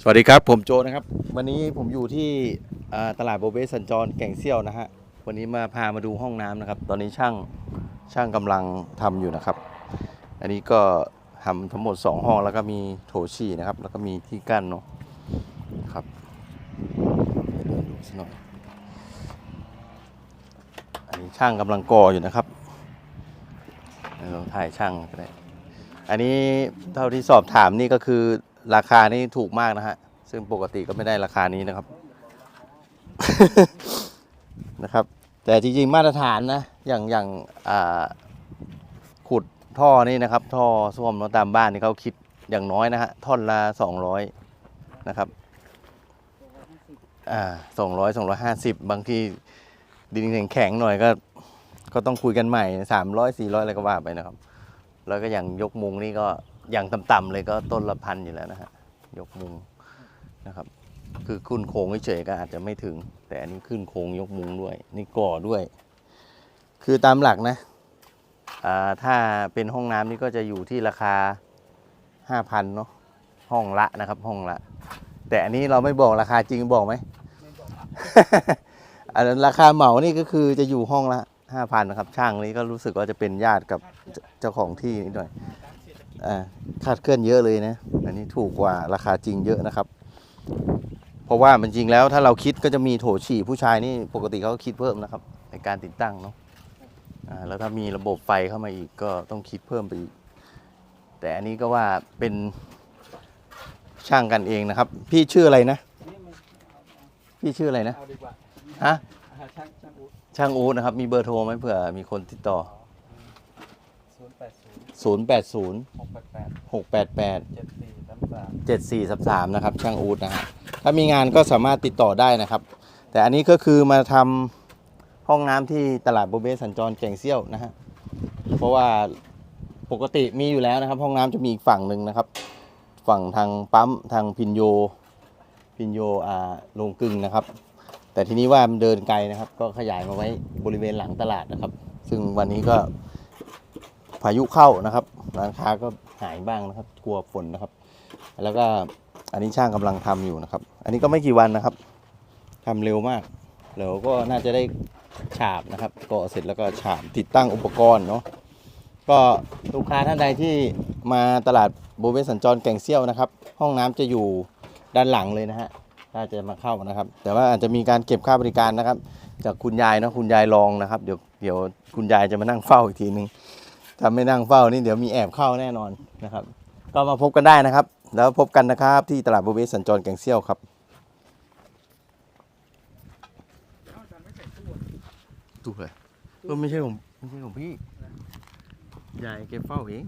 สวัสดีครับผมโจนะครับ วันนี้ผมอยู่ที่ตลาดโบเบสัญจรแก่งเซี่ยวนะฮะวันนี้มาพามาดูห้องน้ำนะครับ ตอนนี้ช่างช่างกำลังทำอยู่นะครับ อันนี้ก็ทำทั้งหมด 2 ห้องแล้วก็มีโถฉี่นะครับ แล้วก็มีที่กั้นเนาะครับเดินดูสักหน่อยอันนี้ช่างกำลังก่ออยู่นะครับเราถ่ายช่างก็ได้ อันนี้เท่าที่สอบถามนี่ก็คือราคานี่ถูกมากนะฮะ ซึ่งปกติก็ไม่ได้ราคานี้นะครับ นะครับ แต่จริงๆมาตรฐานนะ อย่างอย่างขุดท่อนี่นะครับ ท่อส้วมเนอะตามบ้านนี่เขาคิดอย่างน้อยนะฮะ ท่อนละสองร้อยนะครับอ่าสองร้อยสองร้อยห้าสิบบางทีดินแข็งๆหน่อยก็ ก็ต้องคุยกันใหม่สามร้อยสี่ร้อยอะไรก็ว่าไปนะครับ แล้วก็อย่างยกมุงนี่ก็อย่างต่ำๆเลยก็ต้นละพันอยู่แล้วนะฮะยกมุงนะครับ คือขึ้นโครงเฉยๆก็อาจจะไม่ถึง แต่อันนี้ขึ้นโครงยกมุงด้วย นี่ก่อด้วย คือตามหลักนะอ่าถ้าเป็นห้องน้ำนี่ก็จะอยู่ที่ราคาห้าพันเนาะห้องละนะครับ ห้องละ แต่อันนี้เราไม่บอกราคาจริงบอกไหมอันนั้นราคาเหมานี่ก็คือจะอยู่ห้องละ ห้าพันนะครับ ช่างนี้ก็รู้สึกว่าจะเป็นญาติกับเจ้าของที่นิดหน่อยอคาดเคลื่อนเยอะเลยนะอันนี้ถูกกว่าราคาจริงเยอะนะครับ เพราะว่ามันจริงแล้วถ้าเราคิดก็จะมีโถฉี่ผู้ชายนี่ปกติเขาก็คิดเพิ่มนะครับ ในการติดตั้งเนาะแล้วถ้ามีระบบไฟเข้ามาอีกก็ต้องคิดเพิ่มไปอีก แต่อันนี้ก็ว่าเป็นช่างกันเองนะครับ พี่ชื่ออะไรนะ พี่ชื่ออะไรนะฮะ อ่าช่างช่างอุ๊ดช่างอู๊ดนะครับ มีเบอร์โทรไหมเผื่อมีคนติดต่อ ศูนย์แปดศูนย์080 หกแปดแปด688 เจ็ดสี่สามสาม7433นะครับช่างอู๊ดนะฮะถ้ามีงานก็สามารถติดต่อได้นะครับ แต่อันนี้ก็คือมาทำห้องน้ำที่ตลาดโบเบสัญจรแก่งเซี่ยวนะฮะเพราะว่าปกติมีอยู่แล้วนะครับ ห้องน้ำจะมีอีกฝั่งหนึ่งนะครับ ฝั่งทางปั๊มทางพินโยพินโยอ่าลงกึ่งนะครับ แต่ทีนี้ว่ามันเดินไกลนะครับ ก็ขยายมาไว้บริเวณหลังตลาดนะครับ ซึ่งวันนี้ก็พายุเข้านะครับ ร้านค้าก็หายบ้างนะครับกลัวฝนนะครับ แล้วก็อันนี้ช่างกำลังทำอยู่นะครับ อันนี้ก็ไม่กี่วันนะครับทำเร็วมากเดี๋ยวก็น่าจะได้ฉาบนะครับก่อเสร็จแล้วก็ฉาบติดตั้งอุปกรณ์เนาะก็ลูกค้าท่านใดที่มาตลาดโบเวสัญจรแก่งเซี่ยวนะครับ ห้องน้ำจะอยู่ด้านหลังเลยนะฮะ ถ้าจะมาเข้านะครับ แต่ว่าอาจจะมีการเก็บค่าบริการนะครับ จากคุณยายเนาะคุณยายรองนะครับ เดี๋ยวเดี๋ยวคุณยายจะมานั่งเฝ้าอีกทีนึงถ้าไม่นั่งเฝ้านี่เดี๋ยวมีแอบเข้าแน่นอนนะครับ ก็มาพบกันได้นะครับ แล้วพบกันนะครับที่ตลาดโบเวสัญจรแก่งเซี่ยวครับตู้เลยก็ไม่ใช่ผมไม่ใช่ของพี่ยายแกเฝ้าเอง